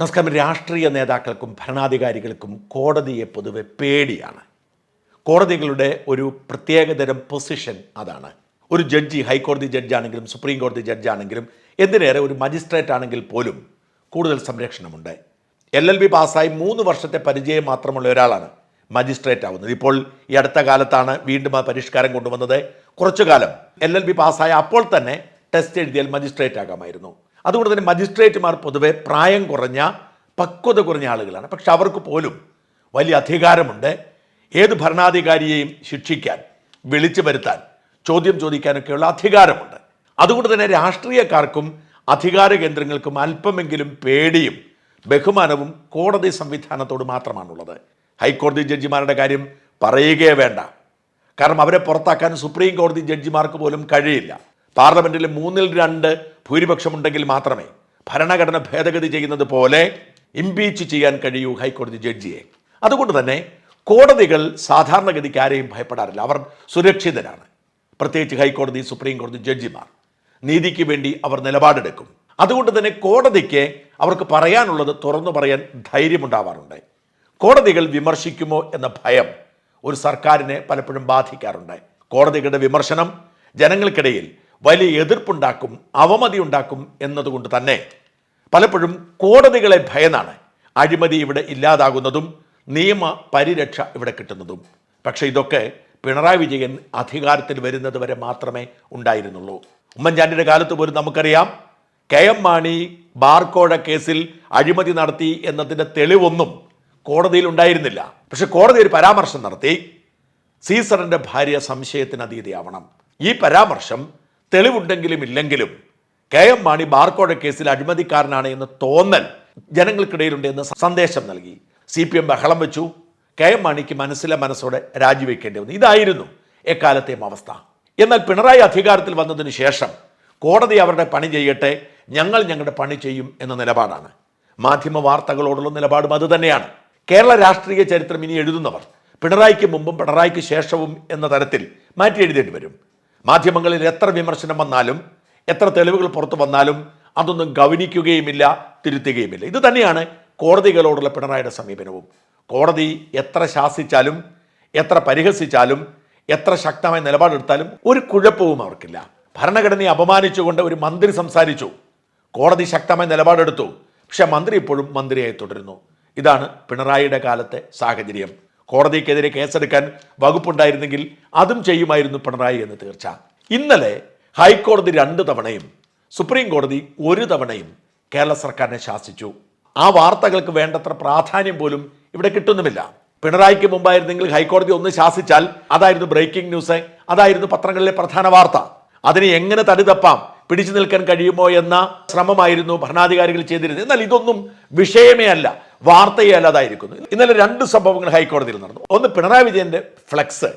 നമസ്കാരം. രാഷ്ട്രീയ നേതാക്കൾക്കും ഭരണാധികാരികൾക്കും കോടതിയെ പൊതുവെ പേടിയാണ്. കോടതികളുടെ ഒരു പ്രത്യേകതരം പൊസിഷൻ അതാണ്. ഒരു ജഡ്ജി ഹൈക്കോടതി ജഡ്ജാണെങ്കിലും സുപ്രീം കോടതി ജഡ്ജാണെങ്കിലും എന്തിനേറെ ഒരു മജിസ്ട്രേറ്റ് ആണെങ്കിൽ പോലും കൂടുതൽ സംരക്ഷണമുണ്ട്. എൽ എൽ ബി പാസ്സായി മൂന്ന് വർഷത്തെ പരിചയം മാത്രമുള്ള ഒരാളാണ് മജിസ്ട്രേറ്റ് ആവുന്നത്. ഇപ്പോൾ ഈ അടുത്ത കാലത്താണ് വീണ്ടും ആ പരിഷ്കാരം കൊണ്ടുവന്നത്. കുറച്ചു കാലം എൽ എൽ ബി പാസ്സായ അപ്പോൾ തന്നെ ടെസ്റ്റ് എഴുതിയാൽ മജിസ്ട്രേറ്റ് ആകാമായിരുന്നു. അതുകൊണ്ട് തന്നെ മജിസ്ട്രേറ്റുമാർ പൊതുവെ പ്രായം കുറഞ്ഞ പക്വത കുറഞ്ഞ ആളുകളാണ്. പക്ഷെ അവർക്ക് പോലും വലിയ അധികാരമുണ്ട്. ഏത് ഭരണാധികാരിയെയും ശിക്ഷിക്കാൻ വിളിച്ചു വരുത്താൻ ചോദ്യം ചോദിക്കാനൊക്കെയുള്ള അധികാരമുണ്ട്. അതുകൊണ്ട് തന്നെ രാഷ്ട്രീയക്കാർക്കും അധികാര കേന്ദ്രങ്ങൾക്കും അല്പമെങ്കിലും പേടിയും ബഹുമാനവും കോടതി സംവിധാനത്തോട് മാത്രമാണുള്ളത്. ഹൈക്കോടതി ജഡ്ജിമാരുടെ കാര്യം പറയുകയേ വേണ്ട. കാരണം അവരെ പുറത്താക്കാൻ സുപ്രീം കോടതി ജഡ്ജിമാർക്ക് പോലും കഴിയില്ല. പാർലമെന്റിൽ മൂന്നിൽ രണ്ട് ഭൂരിപക്ഷമുണ്ടെങ്കിൽ മാത്രമേ ഭരണഘടന ഭേദഗതി ചെയ്യുന്നത് പോലെ ഇംപീച്ച് ചെയ്യാൻ കഴിയൂ ഹൈക്കോടതി ജഡ്ജിയെ. അതുകൊണ്ട് തന്നെ കോടതികൾ സാധാരണഗതിക്ക് ആരെയും ഭയപ്പെടാറില്ല. അവർ സുരക്ഷിതരാണ്. പ്രത്യേകിച്ച് ഹൈക്കോടതി സുപ്രീം കോടതി ജഡ്ജിമാർ. നീതിക്ക് വേണ്ടി അവർ നിലപാടെടുക്കും. അതുകൊണ്ട് തന്നെ കോടതിക്ക് അവർക്ക് പറയാനുള്ളത് തുറന്നു പറയാൻ ധൈര്യമുണ്ടാവാറുണ്ട്. കോടതികൾ വിമർശിക്കുമോ എന്ന ഭയം ഒരു സർക്കാരിനെ പലപ്പോഴും ബാധിക്കാറുണ്ട്. കോടതികളുടെ വിമർശനം ജനങ്ങൾക്കിടയിൽ വലിയ എതിർപ്പുണ്ടാക്കും അവമതി ഉണ്ടാക്കും എന്നതുകൊണ്ട് തന്നെ പലപ്പോഴും കോടതികളെ ഭയന്നാണ്. അഴിമതി ഇവിടെ ഇല്ലാതാകുന്നതും നിയമ പരിരക്ഷ ഇവിടെ കിട്ടുന്നതും. പക്ഷേ ഇതൊക്കെ പിണറായി വിജയൻ അധികാരത്തിൽ വരുന്നത് വരെ മാത്രമേ ഉണ്ടായിരുന്നുള്ളൂ. ഉമ്മൻചാണ്ടിയുടെ കാലത്ത് പോലും നമുക്കറിയാം കെ എം മാണി ബാർക്കോഴ കേസിൽ അഴിമതി നടത്തി എന്നതിന്റെ തെളിവൊന്നും കോടതിയിൽ ഉണ്ടായിരുന്നില്ല. പക്ഷെ കോടതി ഒരു പരാമർശം നടത്തി സീസറിന്റെ ഭാര്യ സംശയത്തിന് അതീതയാവണം. ഈ പരാമർശം തെളിവുണ്ടെങ്കിലും ഇല്ലെങ്കിലും കെ എം മാണി ബാർക്കോഴ കേസിൽ അഴിമതിക്കാരനാണ് എന്ന് തോന്നൽ ജനങ്ങൾക്കിടയിലുണ്ട് എന്ന് സന്ദേശം നൽകി. സി പി എം ബഹളം വെച്ചു. കെ എം മാണിക്ക് മനസ്സിലെ മനസ്സോടെ രാജിവെക്കേണ്ടി വന്നു. ഇതായിരുന്നു എക്കാലത്തെയും അവസ്ഥ. എന്നാൽ പിണറായി അധികാരത്തിൽ വന്നതിന് ശേഷം കോടതി അവരുടെ പണി ചെയ്യട്ടെ ഞങ്ങൾ ഞങ്ങളുടെ പണി ചെയ്യും എന്ന നിലപാടാണ്. മാധ്യമ വാർത്തകളോടുള്ള നിലപാടും അതുതന്നെയാണ് കേരള രാഷ്ട്രീയ ചരിത്രം ഇനി എഴുതുന്നവർ പിണറായിക്ക് മുമ്പും പിണറായിക്ക് ശേഷവും എന്ന തരത്തിൽ മാറ്റി എഴുതേണ്ടി വരും. മാധ്യമങ്ങളിൽ എത്ര വിമർശനം വന്നാലും എത്ര തെളിവുകൾ പുറത്തു വന്നാലും അതൊന്നും ഗവനിക്കുകയുമില്ല തിരുത്തുകയുമില്ല. ഇത് തന്നെയാണ് കോടതികളോടുള്ള പിണറായിയുടെ സമീപനവും. കോടതി എത്ര ശാസിച്ചാലും എത്ര പരിഹസിച്ചാലും എത്ര ശക്തമായ നിലപാടെടുത്താലും ഒരു കുഴപ്പവും അവർക്കില്ല. ഭരണഘടനയെ അപമാനിച്ചുകൊണ്ട് ഒരു മന്ത്രി സംസാരിച്ചു. കോടതി ശക്തമായ നിലപാടെടുത്തു. പക്ഷെ മന്ത്രി ഇപ്പോഴും മന്ത്രിയായി തുടരുന്നു. ഇതാണ് പിണറായിയുടെ കാലത്തെ സാഹചര്യം. കോടതിക്കെതിരെ കേസെടുക്കാൻ വകുപ്പുണ്ടായിരുന്നെങ്കിൽ അതും ചെയ്യുമായിരുന്നു പിണറായി എന്ന് തീർച്ച. ഇന്നലെ ഹൈക്കോടതി രണ്ട് തവണയും സുപ്രീം കോടതി ഒരു തവണയും കേരള സർക്കാരിനെ ശാസിച്ചു. ആ വാർത്തകൾക്ക് വേണ്ടത്ര പ്രാധാന്യം പോലും ഇവിടെ കിട്ടുന്നുമില്ല. പിണറായിക്ക് മുമ്പായിരുന്നെങ്കിൽ ഹൈക്കോടതി ഒന്ന് ശാസിച്ചാൽ അതായിരുന്നു ബ്രേക്കിംഗ് ന്യൂസ് അതായിരുന്നു പത്രങ്ങളിലെ പ്രധാന വാർത്ത. അതിനെ എങ്ങനെ തടിതപ്പാം പിടിച്ചു നിൽക്കാൻ കഴിയുമോ എന്ന ശ്രമമായിരുന്നു ഭരണാധികാരികൾ ചെയ്തിരുന്നത്. എന്നാൽ ഇതൊന്നും വിഷയമേ അല്ല വാർത്തയേ അല്ലാതായിരിക്കുന്നു. ഇന്നലെ രണ്ട് സംഭവങ്ങൾ ഹൈക്കോടതിയിൽ നടന്നു. ഒന്ന് പിണറായി വിജയന്റെ ഫ്ലെക്സ്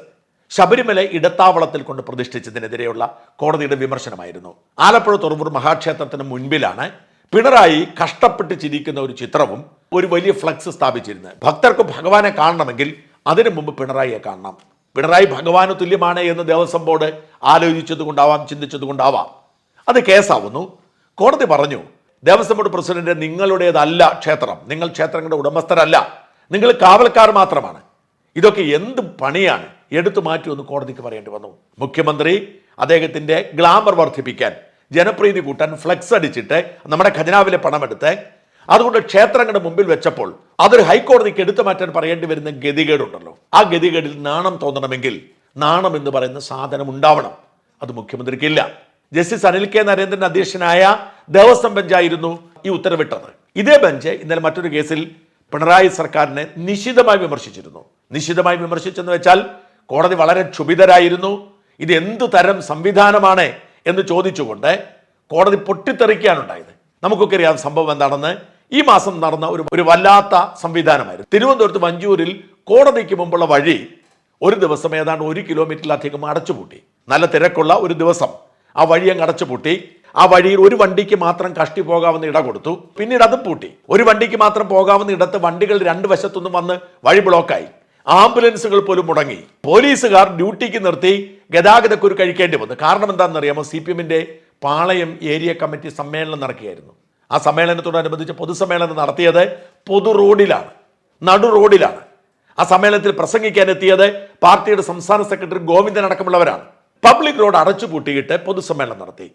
ശബരിമല ഇടത്താവളത്തിൽ കൊണ്ട് പ്രതിഷ്ഠിച്ചതിനെതിരെയുള്ള കോടതിയുടെ വിമർശനമായിരുന്നു. ആലപ്പുഴ തുറവൂർ മഹാക്ഷേത്രത്തിന് മുൻപിലാണ് പിണറായി കഷ്ടപ്പെട്ട് ചിരിക്കുന്ന ഒരു ചിത്രവും ഒരു വലിയ ഫ്ലക്സ് സ്ഥാപിച്ചിരുന്നത്. ഭക്തർക്ക് ഭഗവാനെ കാണണമെങ്കിൽ അതിനു മുമ്പ് പിണറായിയെ കാണണം. പിണറായി ഭഗവാന് തുല്യമാണ് എന്ന് ദേവസ്വം ബോർഡ് ആലോചിച്ചത് കൊണ്ടാവാം ചിന്തിച്ചത് കൊണ്ടാവാം അത് കേസാവുന്നു. കോടതി പറഞ്ഞു ദേവസ്വം ബോർഡ് പ്രസിഡന്റ് നിങ്ങളുടേതല്ല ക്ഷേത്രം. നിങ്ങൾ ക്ഷേത്രങ്ങളുടെ ഉടമസ്ഥരല്ല. നിങ്ങൾ കാവൽക്കാർ മാത്രമാണ്. ഇതൊക്കെ എന്ത് പണിയാണ്? എടുത്തു മാറ്റുമെന്ന് കോടതിക്ക് പറയേണ്ടി വന്നു. മുഖ്യമന്ത്രി അദ്ദേഹത്തിന്റെ ഗ്ലാമർ വർദ്ധിപ്പിക്കാൻ ജനപ്രീതി കൂട്ടാൻ ഫ്ലെക്സ് അടിച്ചിട്ട് നമ്മുടെ ഖജനാവിലെ പണമെടുത്ത് അതുകൊണ്ട് ക്ഷേത്രങ്ങളുടെ മുമ്പിൽ വെച്ചപ്പോൾ അതൊരു ഹൈക്കോടതിക്ക് എടുത്തു മാറ്റാൻ പറയേണ്ടി വരുന്ന ഗതികേടുണ്ടല്ലോ. ആ ഗതികേടിൽ നാണം തോന്നണമെങ്കിൽ നാണം എന്ന് പറയുന്ന സാധനം ഉണ്ടാവണം. അത് മുഖ്യമന്ത്രിക്കില്ല. ജസ്റ്റിസ് അനിൽ കെ നരേന്ദ്രൻ അധ്യക്ഷനായ ദേവസ്വം ബെഞ്ചായിരുന്നു ഈ ഉത്തരവിട്ടത്. ഇതേ ബെഞ്ച് ഇന്നലെ മറ്റൊരു കേസിൽ പിണറായി സർക്കാരിനെ നിശിതമായി വിമർശിച്ചിരുന്നു. നിശിതമായി വിമർശിച്ചെന്ന് വെച്ചാൽ കോടതി വളരെ ക്ഷുഭിതരായിരുന്നു. ഇത് എന്തു തരം സംവിധാനമാണ് എന്ന് ചോദിച്ചുകൊണ്ട് കോടതി പൊട്ടിത്തെറിക്കാനുണ്ടായത് നമുക്കൊക്കെ അറിയാം സംഭവം എന്താണെന്ന്. ഈ മാസം നടന്ന ഒരു ഒരു വല്ലാത്ത സംവിധാനമായിരുന്നു. തിരുവനന്തപുരത്ത് വഞ്ചൂരിൽ കോടതിക്ക് മുമ്പുള്ള വഴി ഒരു ദിവസം ഏതാണ്ട് ഒരു കിലോമീറ്ററിലധികം അടച്ചുപൂട്ടി. നല്ല തിരക്കുള്ള ഒരു ദിവസം. ആ വഴി അങ്ങ് അടച്ചുപൂട്ടി ആ വഴിയിൽ ഒരു വണ്ടിക്ക് മാത്രം കഷ്ടി പോകാവുന്ന ഇട കൊടുത്തു. പിന്നീട് അതും പൂട്ടി. ഒരു വണ്ടിക്ക് മാത്രം പോകാവുന്ന ഇടത്ത് വണ്ടികൾ രണ്ട് വശത്തുനിന്നും വന്ന് വഴി ബ്ലോക്കായി ആംബുലൻസുകൾ പോലും മുടങ്ങി. പോലീസുകാർ ഡ്യൂട്ടിക്ക് നിർത്തി ഗതാഗതക്കുരു കഴിക്കേണ്ടി വന്നു. കാരണം എന്താണെന്നറിയാമോ? സി പി എമ്മിന്റെ പാളയം ഏരിയ കമ്മിറ്റി സമ്മേളനം നടക്കുകയായിരുന്നു. ആ സമ്മേളനത്തോടനുബന്ധിച്ച് പൊതുസമ്മേളനം നടത്തിയത് പൊതു റോഡിലാണ്. നടു റോഡിലാണ്. ആ സമ്മേളനത്തിൽ പ്രസംഗിക്കാൻ എത്തിയത് പാർട്ടിയുടെ സംസ്ഥാന സെക്രട്ടറി ഗോവിന്ദൻ അടക്കമുള്ളവരാണ്. പബ്ലിക് റോഡ് അടച്ചുപൂട്ടിയിട്ട് പൊതുസമ്മേളനം നടത്തി.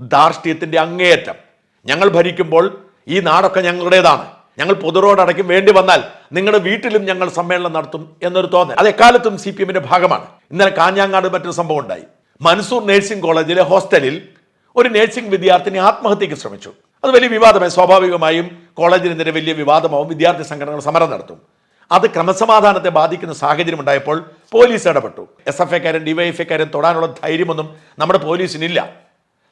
ധാർഷ്ട്യത്തിന്റെ അങ്ങേയറ്റം. ഞങ്ങൾ ഭരിക്കുമ്പോൾ ഈ നാടൊക്കെ ഞങ്ങളുടേതാണ്. ഞങ്ങൾ പൊതു റോഡ് അടയ്ക്കും വേണ്ടി വന്നാൽ നിങ്ങളുടെ വീട്ടിലും ഞങ്ങൾ സമ്മേളനം നടത്തും എന്നൊരു തോന്നൽ. അത് എക്കാലത്തും സി പി എമ്മിന്റെ ഭാഗമാണ്. ഇന്നലെ കാഞ്ഞാങ്ങാട് മറ്റൊരു സംഭവം ഉണ്ടായി. മൻസൂർ നഴ്സിംഗ് കോളേജിലെ ഹോസ്റ്റലിൽ ഒരു നഴ്സിംഗ് വിദ്യാർത്ഥിനി ആത്മഹത്യയ്ക്ക് ശ്രമിച്ചു. അത് വലിയ വിവാദമായി സ്വാഭാവികമായും കോളേജിനെതിരെ വലിയ വിവാദമാവും. വിദ്യാർത്ഥി സംഘടനകൾ സമരം നടത്തും. അത് ക്രമസമാധാനത്തെ ബാധിക്കുന്ന സാഹചര്യം ഉണ്ടായപ്പോൾ പോലീസ് ഇടപെട്ടു. എസ് എഫ് എക്കാരൻ ഡിവൈഎഫ്ഐക്കാരൻ തൊടാനുള്ള ധൈര്യമൊന്നും നമ്മുടെ പോലീസിനില്ല.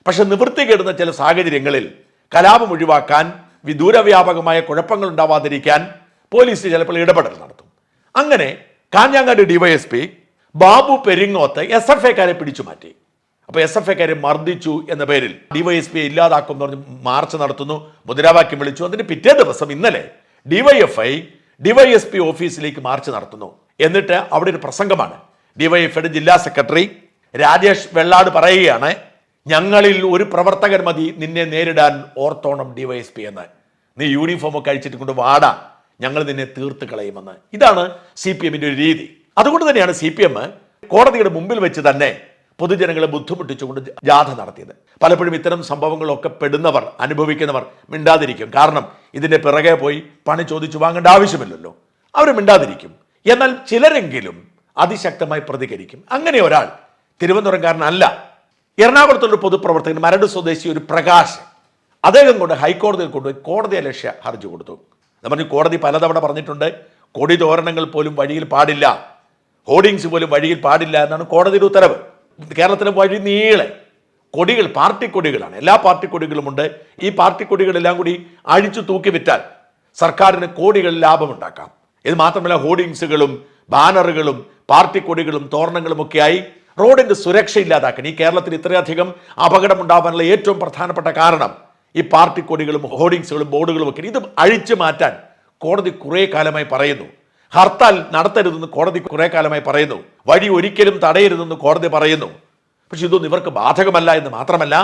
പക്ഷെ നിവൃത്തികേടുന്ന ചില സാഹചര്യങ്ങളിൽ കലാപം ഒഴിവാക്കാൻ വിദൂരവ്യാപകമായ കുഴപ്പങ്ങൾ ഉണ്ടാവാതിരിക്കാൻ പോലീസ് ചിലപ്പോൾ ഇടപെടൽ നടത്തും. അങ്ങനെ Kanhangad DySP Babu Peringoth S F എക്കാരെ പിടിച്ചു മാറ്റി. അപ്പൊ എസ് എഫ് എക്കാരെ മർദ്ദിച്ചു എന്ന പേരിൽ ഡിവൈഎസ്പി ഇല്ലാതാക്കും എന്ന് പറഞ്ഞ് മാർച്ച് നടത്തുന്നു മുദ്രാവാക്യം വിളിച്ചു. അതിന് പിറ്റേ ദിവസം ഇന്നലെ ഡിവൈഎഫ്ഐ ഡിവൈഎസ്പി ഓഫീസിലേക്ക് മാർച്ച് നടത്തുന്നു. എന്നിട്ട് അവിടെ ഒരു പ്രസംഗമാണ്. ഡിവൈഎഫ്ഐയുടെ ജില്ലാ സെക്രട്ടറി രാജേഷ് വെള്ളാട് പറയുകയാണ് ഞങ്ങളിൽ ഒരു പ്രവർത്തകൻ മതി നിന്നെ നേരിടാൻ ഓർത്തോണം ഡിവൈഎസ്പി എന്ന്. നീ യൂണിഫോം ഒക്കെ അഴിച്ചിട്ട് കൊണ്ട് വാടാ ഞങ്ങൾ നിന്നെ തീർത്ത് കളയുമെന്ന്. ഇതാണ് സി പി എമ്മിന്റെ ഒരു രീതി. അതുകൊണ്ട് തന്നെയാണ് സി പി എം കോടതിയുടെ മുമ്പിൽ വെച്ച് തന്നെ പൊതുജനങ്ങളെ ബുദ്ധിമുട്ടിച്ചുകൊണ്ട് ജാഥ നടത്തിയത്. പലപ്പോഴും ഇത്തരം സംഭവങ്ങളൊക്കെ പെടുന്നവർ അനുഭവിക്കുന്നവർ മിണ്ടാതിരിക്കും. കാരണം ഇതിന്റെ പിറകെ പോയി പണി ചോദിച്ചു വാങ്ങേണ്ട ആവശ്യമില്ലല്ലോ. അവർ മിണ്ടാതിരിക്കും. എന്നാൽ ചിലരെങ്കിലും അതിശക്തമായി പ്രതികരിക്കും. അങ്ങനെ ഒരാൾ തിരുവനന്തപുരംകാരനല്ല. എറണാകുളത്തുള്ള പൊതുപ്രവർത്തകൻ മരട് സ്വദേശി ഒരു പ്രകാശ് അദ്ദേഹം കൊണ്ട് ഹൈക്കോടതിയിൽ കൊണ്ടുപോയി കോടതി അലക്ഷ്യ ഹർജി കൊടുത്തു. പറഞ്ഞു കോടതി പലതവണ പറഞ്ഞിട്ടുണ്ട് കൊടി തോരണങ്ങൾ പോലും വഴിയിൽ പാടില്ല. ഹോർഡിങ്സ് പോലും വഴിയിൽ പാടില്ല എന്നാണ് കോടതിയുടെ ഉത്തരവ്. കേരളത്തിലെ വഴി നീളെ. കൊടികൾ പാർട്ടി കൊടികളാണ് എല്ലാ പാർട്ടി കൊടികളുമുണ്ട് ഈ പാർട്ടി കൊടികളെല്ലാം കൂടി അഴിച്ചു തൂക്കി വിറ്റാൽ സർക്കാരിന് കോടികൾ ലാഭമുണ്ടാക്കാം. ഇത് മാത്രമല്ല ഹോർഡിങ്സുകളും ബാനറുകളും പാർട്ടി കൊടികളും തോരണങ്ങളും ഒക്കെയായി റോഡിന്റെ സുരക്ഷ ഇല്ലാതാക്കാൻ ഈ കേരളത്തിൽ ഇത്രയധികം അപകടം ഉണ്ടാവാനുള്ള ഏറ്റവും പ്രധാനപ്പെട്ട കാരണം ഈ പാർട്ടി കൊടികളും ഹോർഡിങ്സുകളും ബോർഡുകളും ഒക്കെ. ഇത് അഴിച്ചു മാറ്റാൻ കോടതി കുറേ കാലമായി പറയുന്നു. ഹർത്താൽ നടത്തരുതെന്ന് കോടതി കുറേ കാലമായി പറയുന്നു. വഴി ഒരിക്കലും തടയരുതെന്ന് കോടതി പറയുന്നു. പക്ഷെ ഇതൊന്നും ഇവർക്ക് ബാധകമല്ല എന്ന് മാത്രമല്ല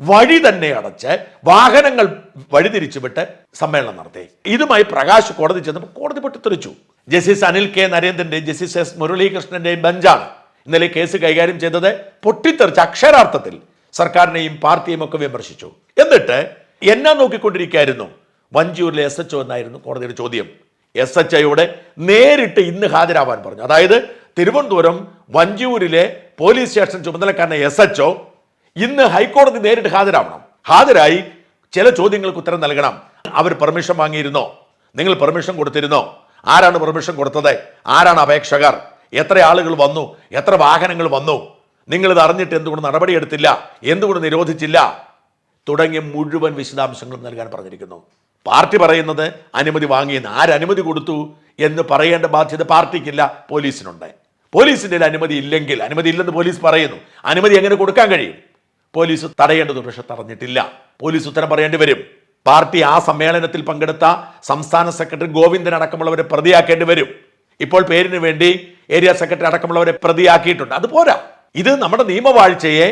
വഴി തന്നെ അടച്ച് വാഹനങ്ങൾ വഴിതിരിച്ചുവിട്ട് സമ്മേളനം നടത്തി. ഇതുമായി പ്രകാശ് കോടതി ചെന്നപ്പോൾ കോടതി പൊട്ടിത്തെറിച്ചു ജസ്റ്റിസ് അനിൽ കെ നരേന്ദ്രന്റെയും ജസ്റ്റിസ് എസ് മുരളീകൃഷ്ണന്റെയും ബെഞ്ചാണ് ഇന്നലെ കേസ് കൈകാര്യം ചെയ്തത്. പൊട്ടിത്തെറിച്ച് അക്ഷരാർത്ഥത്തിൽ സർക്കാരിനെയും പാർട്ടിയും ഒക്കെ വിമർശിച്ചു. എന്നിട്ട് എന്നാ നോക്കിക്കൊണ്ടിരിക്കുകയായിരുന്നു. വഞ്ചിയൂരിലെ എസ് എച്ച് എന്നായിരുന്നു കോടതിയുടെ ചോദ്യം. എസ് എച്ച് ഐയോട് നേരിട്ട് ഇന്ന് ഹാജരാവാൻ പറഞ്ഞു. അതായത് തിരുവനന്തപുരം വഞ്ചിയൂരിലെ പോലീസ് സ്റ്റേഷൻ ചുമതലക്കാരനെ എസ് എച്ച് ഇന്ന് ഹൈക്കോടതി നേരിട്ട് ഹാജരാവണം. ഹാജരായി ചില ചോദ്യങ്ങൾക്ക് ഉത്തരം നൽകണം. അവർ പെർമിഷൻ വാങ്ങിയിരുന്നോ? നിങ്ങൾ പെർമിഷൻ കൊടുത്തിരുന്നോ? ആരാണ് പെർമിഷൻ കൊടുത്തത്? ആരാണ് അപേക്ഷകർ? എത്ര ആളുകൾ വന്നു? എത്ര വാഹനങ്ങൾ വന്നു? നിങ്ങൾ ഇത് അറിഞ്ഞിട്ട് എന്തുകൊണ്ട് നടപടിയെടുത്തില്ല? എന്തുകൊണ്ട് നിരോധിച്ചില്ല? തുടങ്ങിയ മുഴുവൻ വിശദാംശങ്ങളും നൽകാൻ പറഞ്ഞിരിക്കുന്നു. പാർട്ടി പറയുന്നത് അനുമതി വാങ്ങിയെന്ന്. ആരനുമതി കൊടുത്തു എന്ന് പറയേണ്ട ബാധ്യത പാർട്ടിക്കില്ല പോലീസിനുണ്ട്. പോലീസിന്റെ അനുമതി ഇല്ലെങ്കിൽ അനുമതി ഇല്ലെന്ന് പോലീസ് പറയുന്നു. അനുമതി എങ്ങനെ കൊടുക്കാൻ കഴിയും? പോലീസ് തടയേണ്ടത് പക്ഷെ തടഞ്ഞിട്ടില്ല. പോലീസ് ഉത്തരം പറയേണ്ടി വരും. പാർട്ടി ആ സമ്മേളനത്തിൽ പങ്കെടുത്ത സംസ്ഥാന സെക്രട്ടറി ഗോവിന്ദൻ അടക്കമുള്ളവരെ പ്രതിയാക്കേണ്ടി വരും. ഇപ്പോൾ പേരിന് വേണ്ടി ഏരിയ സെക്രട്ടറി അടക്കമുള്ളവരെ പ്രതിയാക്കിയിട്ടുണ്ട്. അത് പോരാ. ഇത് നമ്മുടെ നിയമവാഴ്ചയെ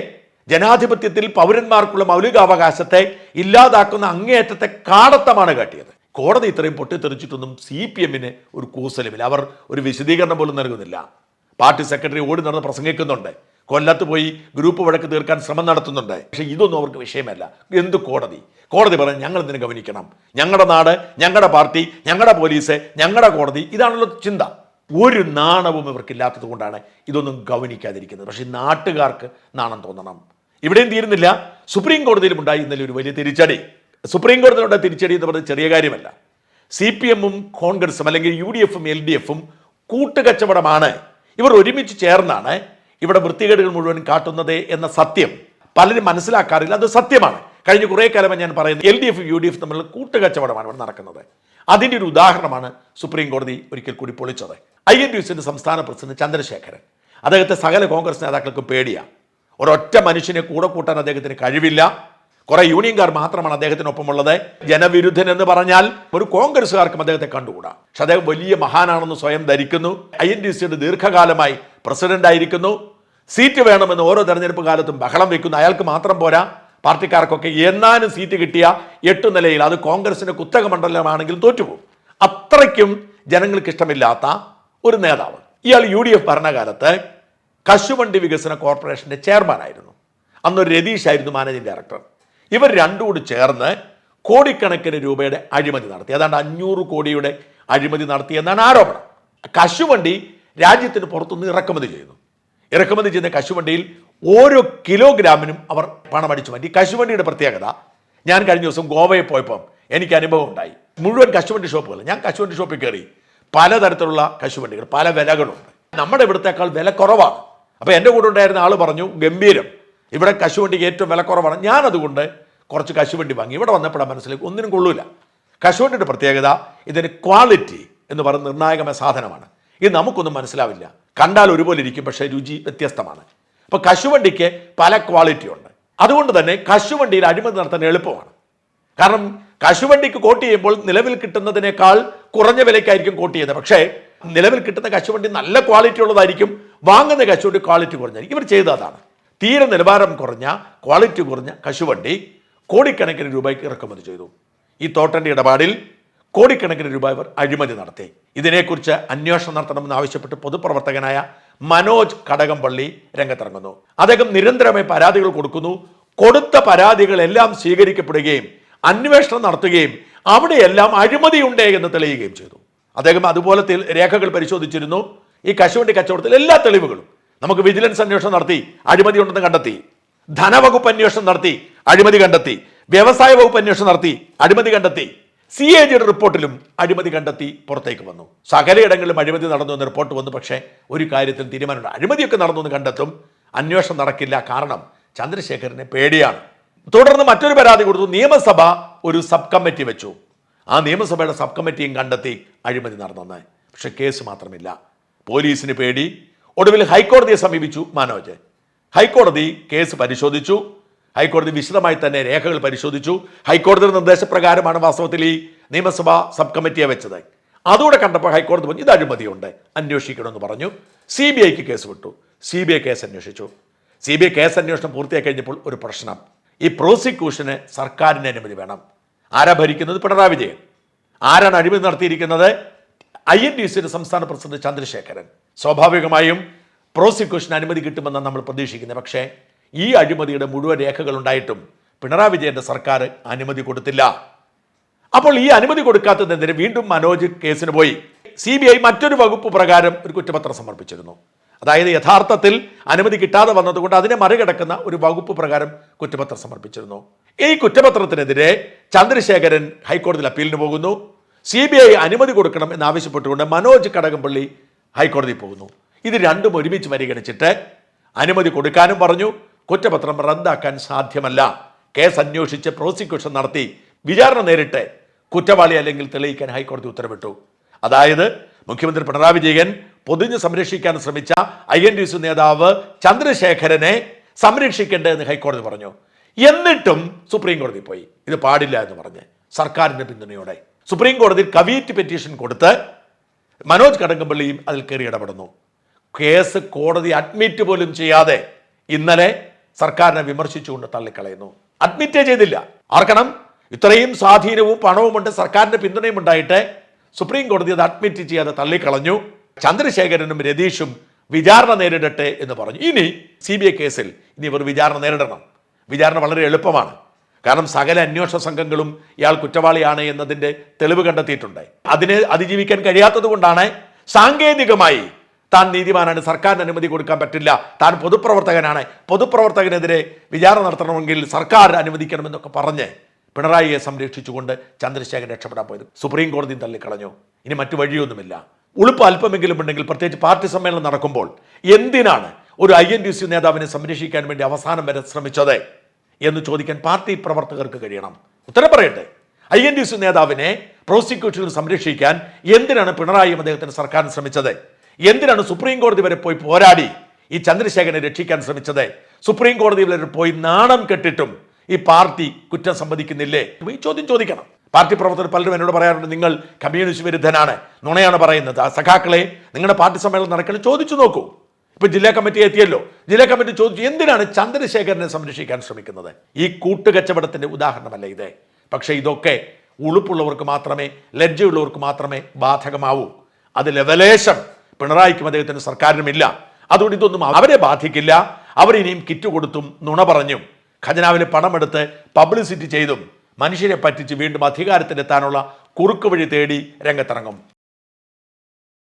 ജനാധിപത്യത്തിൽ പൗരന്മാർക്കുള്ള മൗലികാവകാശത്തെ ഇല്ലാതാക്കുന്ന അങ്ങേയറ്റത്തെ കാടത്തമാണ് കാട്ടിയത്. കോടതി ഇത്രയും പൊട്ടിത്തെറിച്ചിട്ടൊന്നും സി പി എമ്മിന് ഒരു കൂസലുമില്ല. അവർ ഒരു വിശദീകരണം പോലും നൽകുന്നില്ല. പാർട്ടി സെക്രട്ടറി ഓടി നടന്ന് പ്രസംഗിക്കുന്നുണ്ട്. കൊല്ലത്ത് പോയി ഗ്രൂപ്പ് വഴക്ക് തീർക്കാൻ ശ്രമം നടത്തുന്നുണ്ട്. പക്ഷെ ഇതൊന്നും അവർക്ക് വിഷയമല്ല. എന്ത് കോടതി? കോടതി പറഞ്ഞ് ഞങ്ങൾ ഇതിനെ ഗവനിക്കണം. ഞങ്ങളുടെ നാട് ഞങ്ങളുടെ പാർട്ടി ഞങ്ങളുടെ പോലീസ് ഞങ്ങളുടെ കോടതി ഇതാണല്ലോ ചിന്ത. ഒരു നാണവും ഇവർക്കില്ലാത്തത് കൊണ്ടാണ് ഇതൊന്നും ഗവനിക്കാതിരിക്കുന്നത്. പക്ഷെ നാട്ടുകാർക്ക് നാണം തോന്നണം. ഇവിടെയും തീരുന്നില്ല. സുപ്രീം കോടതിയിലും ഉണ്ടായി ഇന്നലെ ഒരു വലിയ തിരിച്ചടി. സുപ്രീം കോടതിയിലുണ്ടായ തിരിച്ചടി എന്ന് പറഞ്ഞത് ചെറിയ കാര്യമല്ല. സി പി എമ്മും കോൺഗ്രസും അല്ലെങ്കിൽ യു ഡി എഫും എൽ ഡി എഫും കൂട്ടുകച്ചവടമാണ്. ഇവർ ഒരുമിച്ച് ചേർന്നാണ് ഇവിടെ വൃത്തികേടുകൾ മുഴുവൻ കാട്ടുന്നത് എന്ന സത്യം പലരും മനസ്സിലാക്കാറില്ല. അത് സത്യമാണ്. കഴിഞ്ഞ കുറേ കാലമായി ഞാൻ പറയുന്നത് L D F U D F തമ്മിലുള്ള കൂട്ടുകച്ചവടമാണ് ഇവിടെ നടക്കുന്നത്. അതിന്റെ ഒരു ഉദാഹരണമാണ് സുപ്രീം കോടതി ഒരിക്കൽ കൂടി പൊളിച്ചത്. ഐ എൻ ഡി എസിന്റെ സംസ്ഥാന പ്രസിഡന്റ് ചന്ദ്രശേഖരൻ. അദ്ദേഹത്തെ സകല കോൺഗ്രസ് നേതാക്കൾക്കും പേടിയാണ് ഒരൊറ്റ മനുഷ്യനെ കൂടെ കൂട്ടാൻ അദ്ദേഹത്തിന് കഴിവില്ല. കുറെ യൂണിയൻകാർ മാത്രമാണ് അദ്ദേഹത്തിനൊപ്പമുള്ളത്. ജനവിരുദ്ധൻ എന്ന് പറഞ്ഞാൽ ഒരു കോൺഗ്രസ്സുകാർക്കും അദ്ദേഹത്തെ കണ്ടുകൂടാ. പക്ഷെ അദ്ദേഹം വലിയ മഹാനാണെന്ന് സ്വയം ധരിക്കുന്നു. ഐ എൻ ഡി സിയുടെ ദീർഘകാലമായി പ്രസിഡന്റ് ആയിരിക്കുന്നു സീറ്റ് വേണമെന്ന് ഓരോ തെരഞ്ഞെടുപ്പ് കാലത്തും ബഹളം വെക്കുന്നു. അയാൾക്ക് മാത്രം പോരാ. പാർട്ടിക്കാർക്കൊക്കെ എന്നാലും സീറ്റ് കിട്ടിയ എട്ട് നിലയിൽ അത് കോൺഗ്രസിന്റെ കുത്തക മണ്ഡലമാണെങ്കിലും തോറ്റുപോകും. അത്രയ്ക്കും ജനങ്ങൾക്ക് ഇഷ്ടമില്ലാത്ത ഒരു നേതാവ്. ഇയാൾ യു ഡി എഫ് ഭരണകാലത്ത് കശുവണ്ടി വികസന കോർപ്പറേഷന്റെ ചെയർമാനായിരുന്നു. അന്നൊരു രതീഷ് ആയിരുന്നു മാനേജിംഗ് ഡയറക്ടർ. ഇവർ രണ്ടും കൂടി ചേർന്ന് കോടിക്കണക്കിന് രൂപയുടെ അഴിമതി നടത്തി. അതാണ്ട് അഞ്ഞൂറ് കോടിയുടെ അഴിമതി നടത്തി എന്നാണ് ആരോപണം. കശുവണ്ടി രാജ്യത്തിന് പുറത്തുനിന്ന് ഇറക്കുമതി ചെയ്യുന്നു. ഇറക്കുമതി ചെയ്യുന്ന കശുവണ്ടിയിൽ ഓരോ കിലോഗ്രാമിനും അവർ പണം അടിച്ചു മാറ്റി. കശുവണ്ടിയുടെ പ്രത്യേകത ഞാൻ കഴിഞ്ഞ ദിവസം ഗോവയിൽ പോയപ്പം എനിക്ക് അനുഭവം ഉണ്ടായി. മുഴുവൻ കശുവണ്ടി ഷോപ്പുകൾ ഞാൻ കശുവണ്ടി ഷോപ്പിൽ കയറി. പലതരത്തിലുള്ള കശുവണ്ടികൾ പല വിലകളുണ്ട്. നമ്മുടെ ഇവിടത്തേക്കാൾ വില കുറവാണ്. അപ്പോൾ എന്റെ കൂടെ ഉണ്ടായിരുന്ന ആൾ പറഞ്ഞു ഗംഭീരം. ഇവിടെ കശുവണ്ടിക്ക് ഏറ്റവും വില കുറവാണ്. ഞാനതുകൊണ്ട് കുറച്ച് കശുവണ്ടി വാങ്ങി. ഇവിടെ വന്നപ്പോഴാണ് മനസ്സിലേക്ക് ഒന്നിനും കൊള്ളൂല. കശുവണ്ടിയുടെ പ്രത്യേകത ഇതിന് ക്വാളിറ്റി എന്ന് പറയുന്ന നിർണായകമായ സാധനമാണ്. ഇത് നമുക്കൊന്നും മനസ്സിലാവില്ല. കണ്ടാൽ ഒരുപോലെ ഇരിക്കും പക്ഷേ രുചി വ്യത്യസ്തമാണ്. അപ്പോൾ കശുവണ്ടിക്ക് പല ക്വാളിറ്റി ഉണ്ട്. അതുകൊണ്ട് തന്നെ കശുവണ്ടിയിൽ അഴിമതി നടത്താൻ എളുപ്പമാണ്. കാരണം കശുവണ്ടിക്ക് കോട്ട് ചെയ്യുമ്പോൾ നിലവിൽ കിട്ടുന്നതിനേക്കാൾ കുറഞ്ഞ വിലയ്ക്കായിരിക്കും കോട്ട് ചെയ്യുന്നത്. പക്ഷേ നിലവിൽ കിട്ടുന്ന കശുവണ്ടി നല്ല ക്വാളിറ്റി ഉള്ളതായിരിക്കും വാങ്ങുന്ന കശുവണ്ടി ക്വാളിറ്റി കുറഞ്ഞായിരിക്കും. ഇവർ ചെയ്ത അതാണ്. തീരെ നിലവാരം കുറഞ്ഞ ക്വാളിറ്റി കുറഞ്ഞ കശുവണ്ടി കോടിക്കണക്കിന് രൂപയ്ക്ക് ഇറക്കുമതി ചെയ്തു. ഈ തോട്ടന്റെ ഇടപാടിൽ കോടിക്കണക്കിന് രൂപ ഇവർ അഴിമതി നടത്തി. ഇതിനെക്കുറിച്ച് അന്വേഷണം നടത്തണമെന്ന് ആവശ്യപ്പെട്ട് പൊതുപ്രവർത്തകനായ മനോജ് കടകംപള്ളി രംഗത്തിറങ്ങുന്നു. അദ്ദേഹം നിരന്തരമായി പരാതികൾ കൊടുക്കുന്നു. കൊടുത്ത പരാതികളെല്ലാം സ്വീകരിക്കപ്പെടുകയും അന്വേഷണം നടത്തുകയും അവിടെയെല്ലാം അഴിമതിയുണ്ട് എന്ന് തെളിയുകയും ചെയ്തു. അദ്ദേഹം അതുപോലെ രേഖകൾ പരിശോധിച്ചിരുന്നു. ഈ കശുവണ്ടി കച്ചവടത്തിൽ എല്ലാ തെളിവുകളും. നമുക്ക് വിജിലൻസ് അന്വേഷണം നടത്തി അഴിമതി ഉണ്ടെന്ന് കണ്ടെത്തി. ധനവകുപ്പ് അന്വേഷണം നടത്തി അഴിമതി കണ്ടെത്തി. വ്യവസായ വകുപ്പ് അന്വേഷണം നടത്തി അഴിമതി കണ്ടെത്തി. സി എ ജിയുടെ റിപ്പോർട്ടിലും അഴിമതി കണ്ടെത്തി പുറത്തേക്ക് വന്നു. സകലയിടങ്ങളിലും അഴിമതി നടന്നു എന്ന് റിപ്പോർട്ട് വന്നു പക്ഷേ ഒരു കാര്യത്തിൽ തീരുമാനമുണ്ട് അഴിമതിയൊക്കെ നടന്നു എന്ന് കണ്ടെത്തും അന്വേഷണം നടക്കില്ല. കാരണം ചന്ദ്രശേഖരനെ പേടിയാണ്. തുടർന്ന് മറ്റൊരു പരാതി കൊടുത്തു. നിയമസഭ ഒരു സബ് കമ്മിറ്റി വെച്ചു. ആ നിയമസഭയുടെ സബ് കമ്മിറ്റിയും കണ്ടെത്തി അഴിമതി നടന്നെന്ന്. പക്ഷെ കേസ് മാത്രമില്ല. പോലീസിന് പേടി. ഒടുവിൽ ഹൈക്കോടതിയെ സമീപിച്ചു മനോജ്. ഹൈക്കോടതി കേസ് പരിശോധിച്ചു. ഹൈക്കോടതി വിശദമായി തന്നെ രേഖകൾ പരിശോധിച്ചു. ഹൈക്കോടതിയുടെ നിർദ്ദേശപ്രകാരമാണ് വാസ്തവത്തിൽ ഈ നിയമസഭാ സബ് കമ്മിറ്റിയെ വെച്ചത്. അതുകൂടെ കണ്ടപ്പോൾ ഹൈക്കോടതി പറഞ്ഞു ഇത് അഴിമതിയുണ്ട്. അന്വേഷിക്കണമെന്ന് പറഞ്ഞു. സി ബി ഐക്ക് കേസ് വിട്ടു. സി ബി ഐ കേസ് അന്വേഷിച്ചു. സി ബി ഐ കേസ് അന്വേഷണം പൂർത്തിയാക്കി കഴിഞ്ഞപ്പോൾ ഒരു പ്രശ്നം. ഈ പ്രോസിക്യൂഷന് സർക്കാരിന്റെ അനുമതി വേണം. ആരാ ഭരിക്കുന്നത്? പിണറായി വിജയൻ. ആരാണ് അഴിമതി നടത്തിയിരിക്കുന്നത്? ഐ എൻ ഡി സിയുടെ സംസ്ഥാന പ്രസിഡന്റ് ചന്ദ്രശേഖരൻ. സ്വാഭാവികമായും പ്രോസിക്യൂഷൻ അനുമതി കിട്ടുമെന്നാണ് നമ്മൾ പ്രതീക്ഷിക്കുന്നത്. പക്ഷേ ഈ അഴിമതിയുടെ മുഴുവൻ രേഖകൾ ഉണ്ടായിട്ടും പിണറായി വിജയന്റെ സർക്കാർ അനുമതി കൊടുത്തില്ല. അപ്പോൾ ഈ അനുമതി കൊടുക്കാത്തതിനെതിരെ വീണ്ടും മനോജ് കേസിന് പോയി. സി ബി ഐ മറ്റൊരു വകുപ്പ് പ്രകാരം ഒരു കുറ്റപത്രം സമർപ്പിച്ചിരുന്നു. അതായത് യഥാർത്ഥത്തിൽ അനുമതി കിട്ടാതെ വന്നതുകൊണ്ട് അതിനെ മറികടക്കുന്ന ഒരു വകുപ്പ് പ്രകാരം കുറ്റപത്രം സമർപ്പിച്ചിരുന്നു. ഈ കുറ്റപത്രത്തിനെതിരെ ചന്ദ്രശേഖരൻ ഹൈക്കോടതിയിൽ അപ്പീലിന് പോകുന്നു. സി ബി ഐ അനുമതി കൊടുക്കണം എന്നാവശ്യപ്പെട്ടുകൊണ്ട് മനോജ് കടകംപള്ളി ഹൈക്കോടതിയിൽ പോകുന്നു. ഇത് രണ്ടും ഒരുമിച്ച് പരിഗണിച്ചിട്ട് അനുമതി കൊടുക്കാനും പറഞ്ഞു. കുറ്റപത്രം റദ്ദാക്കാൻ സാധ്യമല്ല. കേസ് അന്വേഷിച്ച് പ്രോസിക്യൂഷൻ നടത്തി വിചാരണ നേരിട്ട് കുറ്റവാളി അല്ലെങ്കിൽ തെളിയിക്കാൻ ഹൈക്കോടതി ഉത്തരവിട്ടു. അതായത് മുഖ്യമന്ത്രി പിണറായി വിജയൻ പൊതിഞ്ഞ് സംരക്ഷിക്കാൻ ശ്രമിച്ച ഐ എൻ ഡി സി നേതാവ് ചന്ദ്രശേഖരനെ സംരക്ഷിക്കേണ്ടതെന്ന് ഹൈക്കോടതി പറഞ്ഞു. എന്നിട്ടും സുപ്രീം കോടതി പോയി. ഇത് പാടില്ല എന്ന് പറഞ്ഞ് സർക്കാരിന്റെ പിന്തുണയോടെ. സുപ്രീം കോടതി കവീറ്റ് പെറ്റീഷൻ കൊടുത്ത് മനോജ് കടകംപള്ളിയും അതിൽ കയറി ഇടപെടുന്നു. കേസ് കോടതി അഡ്മിറ്റ് പോലും ചെയ്യാതെ ഇന്നലെ സർക്കാരിനെ വിമർശിച്ചുകൊണ്ട് തള്ളിക്കളയുന്നു. അഡ്മിറ്റേ ചെയ്തില്ല. ആർക്കണം? ഇത്രയും സ്വാധീനവും പണവും ഉണ്ട് സർക്കാരിന്റെ പിന്തുണയും ഉണ്ടായിട്ട് സുപ്രീം കോടതി അത് അഡ്മിറ്റ് ചെയ്യാതെ തള്ളിക്കളഞ്ഞു. ചന്ദ്രശേഖരനും രതീഷും വിചാരണ നേരിടട്ടെ എന്ന് പറഞ്ഞു. ഇനി സി ബി ഐ കേസിൽ ഇനി ഇവർ വിചാരണ നേരിടണം. വിചാരണ വളരെ എളുപ്പമാണ്. കാരണം സകല അന്വേഷണ സംഘങ്ങളും ഇയാൾ കുറ്റവാളിയാണ് എന്നതിന്റെ തെളിവ് കണ്ടെത്തിയിട്ടുണ്ട്. അതിനെ അതിജീവിക്കാൻ കഴിയാത്തത് കൊണ്ടാണ് സാങ്കേതികമായി താൻ നീതിമാനാണ് സർക്കാരിന് അനുമതി കൊടുക്കാൻ പറ്റില്ല. താൻ പൊതുപ്രവർത്തകനാണ്. പൊതുപ്രവർത്തകനെതിരെ വിചാരണ നടത്തണമെങ്കിൽ സർക്കാർ അനുവദിക്കണമെന്നൊക്കെ പറഞ്ഞ് പിണറായിയെ സംരക്ഷിച്ചുകൊണ്ട് ചന്ദ്രശേഖരൻ രക്ഷപ്പെടാൻ പോയത് സുപ്രീം കോടതി തള്ളിക്കളഞ്ഞു. ഇനി മറ്റു വഴിയൊന്നുമില്ല. ഉളുപ്പ് അല്പമെങ്കിലും ഉണ്ടെങ്കിൽ പ്രത്യേകിച്ച് പാർട്ടി സമ്മേളനം നടക്കുമ്പോൾ എന്തിനാണ് ഒരു ഐ എൻ ഡി സി നേതാവിനെ സംരക്ഷിക്കാൻ വേണ്ടി അവസാനം വരെ ശ്രമിച്ചത് എന്ന് ചോദിക്കാൻ പാർട്ടി പ്രവർത്തകർക്ക് കഴിയണം. ഉത്തരം പറയട്ടെ. ഐ എൻ ഡി സി നേതാവിനെ പ്രോസിക്യൂഷനിൽ സംരക്ഷിക്കാൻ എന്തിനാണ് പിണറായി അദ്ദേഹത്തിന് സർക്കാർ ശ്രമിച്ചത്? എന്തിനാണ് സുപ്രീം കോടതി വരെ പോയി പോരാടി? ഈ ചന്ദ്രശേഖരനെ രക്ഷിക്കാൻ ശ്രമിച്ചത്. സുപ്രീം കോടതി വരെ പോയി നാണം കെട്ടിട്ടും ഈ പാർട്ടി കുറ്റം സമ്മതിക്കുന്നില്ലേ? ഈ ചോദ്യം ചോദിക്കണം. പാർട്ടി പ്രവർത്തകർ പലരും എന്നോട് പറയാറുണ്ട് നിങ്ങൾ കമ്മ്യൂണിസ്റ്റ് വിരുദ്ധനാണ് നുണയാണ് പറയുന്നത്. ആ സഖാക്കളെ നിങ്ങളുടെ പാർട്ടി സമ്മേളനം നടക്കണം ചോദിച്ചു നോക്കൂ. ഇപ്പൊ ജില്ലാ കമ്മിറ്റി എത്തിയല്ലോ. ജില്ലാ കമ്മിറ്റി ചോദിച്ചു എന്തിനാണ് ചന്ദ്രശേഖരനെ സംരക്ഷിക്കാൻ ശ്രമിക്കുന്നത്? ഈ കൂട്ടുകച്ചവടത്തിന്റെ ഉദാഹരണമല്ല ഇത്? പക്ഷേ ഇതൊക്കെ ഉളുപ്പുള്ളവർക്ക് മാത്രമേ ലജ്ജയുള്ളവർക്ക് മാത്രമേ ബാധകമാവൂ. അത് ലവലേശം പിണറായിക്കും അദ്ദേഹത്തിന് സർക്കാരിനും ഇല്ല അതുകൊണ്ട് ഇതൊന്നും അവരെ ബാധിക്കില്ല. അവരിനിയും കിറ്റ് കൊടുത്തും നുണ പറഞ്ഞും. ഖജനാവിലെ പണമെടുത്ത് പബ്ലിസിറ്റി ചെയ്തും മനുഷ്യരെ പറ്റിച്ച് വീണ്ടും അധികാരത്തിലെത്താനുള്ള കുറുക്ക് വഴി തേടി രംഗത്തിറങ്ങും.